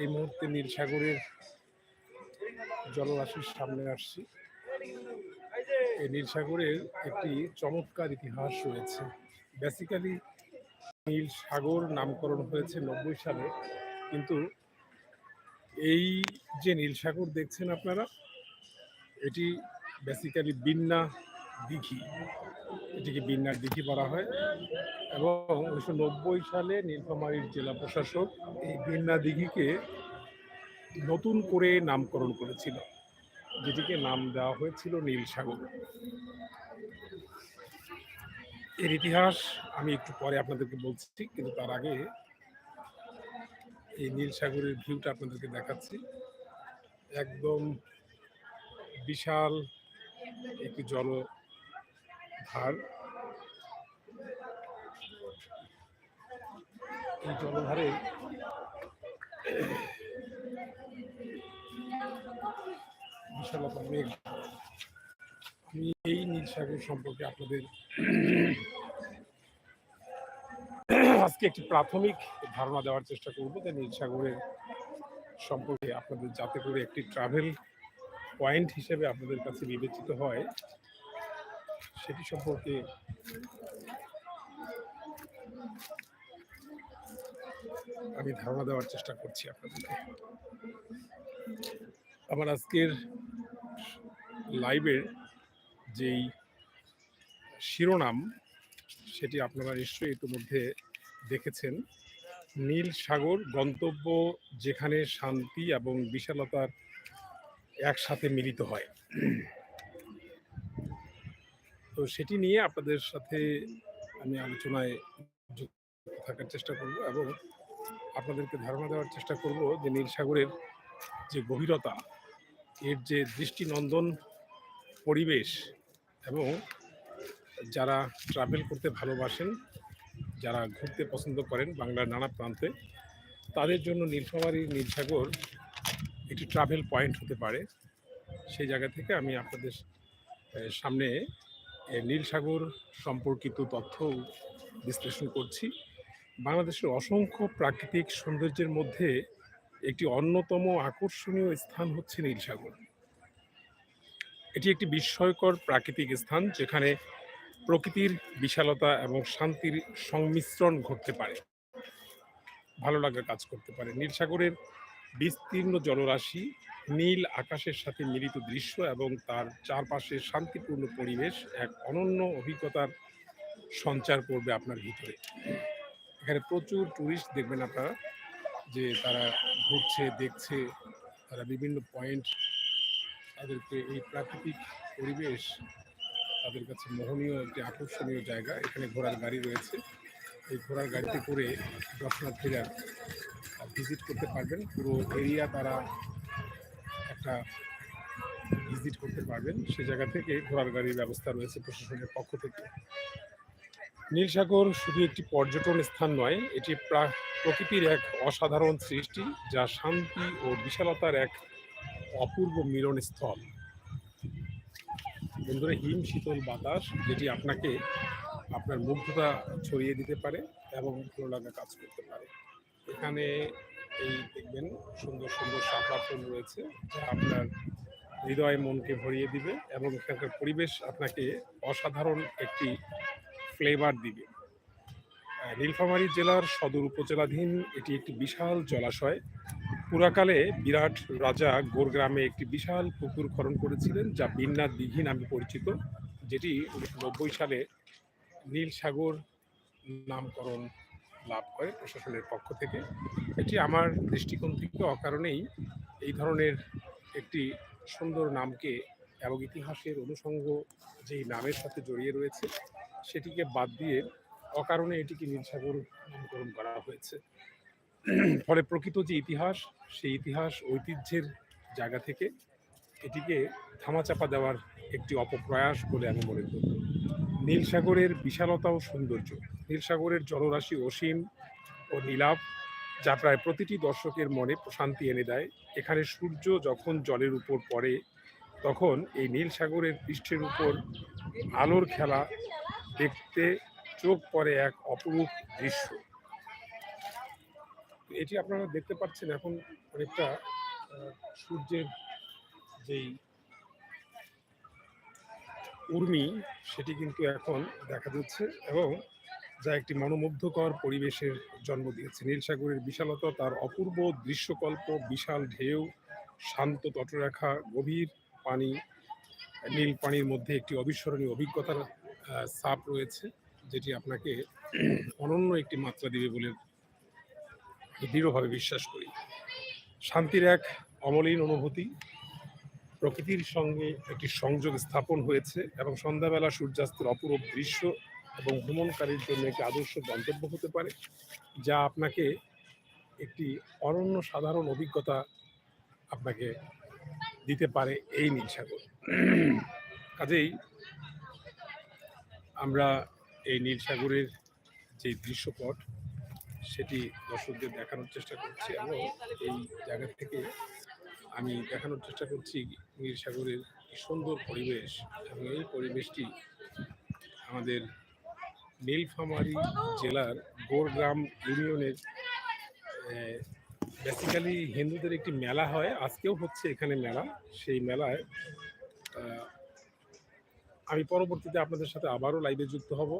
এই মুহূর্তে নীলসাগরের জলরাশির সামনে আসছি। এই নীলসাগরের একটি চমৎকার ইতিহাস রয়েছে। বেসিক্যালি নীল সাগর নামকরণ হয়েছে নব্বই সালে। কিন্তু এই যে নীল সাগর দেখছেন আপনারা, এটি বেসিক্যালি বিন্না দিঘি। এটিকে বিন্নার দিঘি বলা হয়। এবং উনিশশো নব্বই সালে নীলফামারীর জেলা প্রশাসক এই বিন্না দিঘিকে নতুন করে নামকরণ করেছিল, যেটিকে নাম দেওয়া হয়েছিল নীল সাগর। এর ইতিহাস আমি একটু পরে আপনাদেরকে বলছি, কিন্তু তার আগে এই নীল সাগরের ভিউটা আপনাদেরকে দেখাচ্ছি। একদম বিশাল একটি জলধার এই জলধারে আমি এই নীল সাগর সম্পর্কে আপনাদের আজকে একটি প্রাথমিক ধারণা দেওয়ার চেষ্টা করব যে নীল সাগরের সম্পর্কে আপনাদের যাতে করে একটি ট্রাভেল পয়েন্ট হিসেবে আপনাদের কাছে বিবেচিত হয়। সেটি সম্পর্কে আমি ধারণা দেওয়ার চেষ্টা করছি আপনাদেরকে। আমার আজকের লাইভের যেই শিরোনাম, সেটি আপনারা নিশ্চয়ই ইতিমধ্যে দেখেছেন। নীল সাগর গন্তব্য যেখানে শান্তি এবং বিশালতার একসাথে মিলিত হয়। তো সেটি নিয়ে আপনাদের সাথে আমি আলোচনায় যুক্ত থাকার চেষ্টা করব এবং আপনাদেরকে ধারণা দেওয়ার চেষ্টা করব যে নীল সাগরের যে গভীরতা, এর যে দৃষ্টিনন্দন পরিবেশ এবং যারা ট্রাভেল করতে ভালোবাসেন, যারা ঘুরতে পছন্দ করেন বাংলার নানা প্রান্তে, তাদের জন্য নীলফামারী নীলসাগর একটি ট্রাভেল পয়েন্ট হতে পারে। সেই জায়গা থেকে আমি আপনাদের সামনে আহ, নীলসাগর সম্পর্কিত তথ্য বিশ্লেষণ করছি। বাংলাদেশের অসংখ্য প্রাকৃতিক সৌন্দর্যের মধ্যে একটি অন্যতম আকর্ষণীয় স্থান হচ্ছে নীলসাগর এটি একটি বিস্ময়কর প্রাকৃতিক স্থান যেখানে প্রকৃতির বিশালতা এবং শান্তির সংমিশ্রণ ঘটতে পারে। ভালো লাগা কাজ করতে পারে। নীল সাগরের বিস্তীর্ণ জলরাশি নীল আকাশের সাথে মিলিত দৃশ্য এবং তার চারপাশে শান্তিপূর্ণ পরিবেশ এক অনন্য অভিজ্ঞতার সঞ্চার করবে আপনার ভিতরে। এখানে প্রচুর ট্যুরিস্ট দেখবেন আপনারা, যে তারা ঘুরছে, দেখছে, তারা বিভিন্ন পয়েন্ট তাদেরকে এই প্রাকৃতিক পরিবেশ তাদের কাছে মোহনীয়, একটি আকর্ষণীয় জায়গা। এখানে ঘোড়ার গাড়ি রয়েছে। এই ঘোড়ার গাড়িতে করে দর্শনার্থীরা ভিজিট করতে পারবেন। পুরো এরিয়া তারা একটা ভিজিট করতে পারবেন। সে জায়গা থেকে ঘোড়ার গাড়ির ব্যবস্থা রয়েছে প্রশাসনের পক্ষ থেকে। নীলসাগর শুধু একটি পর্যটন স্থান নয়, এটি প্রা- প্রকৃতির এক অসাধারণ সৃষ্টি, যা শান্তি ও বিশালতার এক অপূর্ব মিলনস্থল। বন্ধুরা, হিম শীতল বাতাস, যেটি আপনাকে আপনার মুগ্ধতা ছড়িয়ে দিতে পারে এবং ভালো লাগা কাজ করতে পারে। এখানে এই দেখবেন, সুন্দর সুন্দর শাপলা ফুল রয়েছে, যা আপনার হৃদয় মনকে ভরিয়ে দিবে এবং এখানকার পরিবেশ আপনাকে অসাধারণ একটি ফ্লেভার দিবে। নীলফামারী জেলার সদর উপজেলাধীন এটি একটি বিশাল জলাশয়। পুরাকালে বিরাট রাজা গোরগ্রামে একটি বিশাল পুকুর খনন করেছিলেন, যা বিন্না দিঘি নামে পরিচিত, যেটি উনিশশো নব্বই সালে নীল সাগর নামকরণ লাভ করে প্রশাসনের পক্ষ থেকে। এটি আমার দৃষ্টিকোণ থেকে অকারণেই এই ধরনের একটি সুন্দর নামকে এবং ইতিহাসের অনুষঙ্গ যেই নামের সাথে জড়িয়ে রয়েছে, সেটিকে বাদ দিয়ে অকারণে এটিকে নীলসাগর নামকরণ করা হয়েছে। ফলে প্রকৃত যে ইতিহাস, সেই ইতিহাস ঐতিহ্যের জায়গা থেকে এটিকে থামাচাপা দেওয়ার একটি অপপ্রয়াস বলে আমি মনে করি। নীল সাগরের বিশালতা ও সৌন্দর্য। নীল সাগরের জলরাশি অসীম ও নীলাভ, যা প্রায় প্রতিটি দর্শকের মনে প্রশান্তি এনে দেয়। এখানে সূর্য যখন জলের উপর পড়ে, তখন এই নীল সাগরের পৃষ্ঠের উপর আলোর খেলা দেখতে চোখ পড়ে এক অপরূপ দৃশ্য। এটি আপনারা দেখতে পাচ্ছেন এখন অনেকটা সূর্যের যেই উর্মি, সেটি কিন্তু এখন দেখা যাচ্ছে এবং যা একটি মনোমুগ্ধকর পরিবেশের জন্ম দিয়েছে। নীলসাগরের বিশালতা, তার অপূর্ব দৃশ্যকল্প, বিশাল ঢেউ, শান্ত তটরেখা, গভীর পানি, নীল পানির মধ্যে একটি অবিস্মরণীয় অভিজ্ঞতার সাপ রয়েছে, যেটি আপনাকে অনন্য একটি মাত্রা দিবে বলে দৃঢ়ভাবে বিশ্বাস করি। শান্তির এক অমলিন অনুভূতি প্রকৃতির সঙ্গে একটি সংযোগ স্থাপন হয়েছে এবং সন্ধ্যাবেলা সূর্যাস্তের অপরূপ দৃশ্য এবং ভ্রমণকারীর জন্য একটি আদর্শ গন্তব্য হতে পারে, যা আপনাকে একটি অনন্য সাধারণ অভিজ্ঞতা আপনাকে দিতে পারে এই নীলসাগর কাজেই আমরা এই নীলসাগরের যে দৃশ্যপট, সেটি দর্শকদের দেখানোর চেষ্টা করছি এবং এই জায়গা থেকে আমি দেখানোর চেষ্টা করছি নীলসাগরের কি সুন্দর পরিবেশ এবং এই পরিবেশটি আমাদের নীলফামারী জেলার গোরগ্রাম ইউনিয়নের বেসিক্যালি হিন্দুদের একটি মেলা হয়। আজকেও হচ্ছে এখানে মেলা। সেই মেলায় আমি পরবর্তীতে আপনাদের সাথে আবারও লাইভে যুক্ত হব।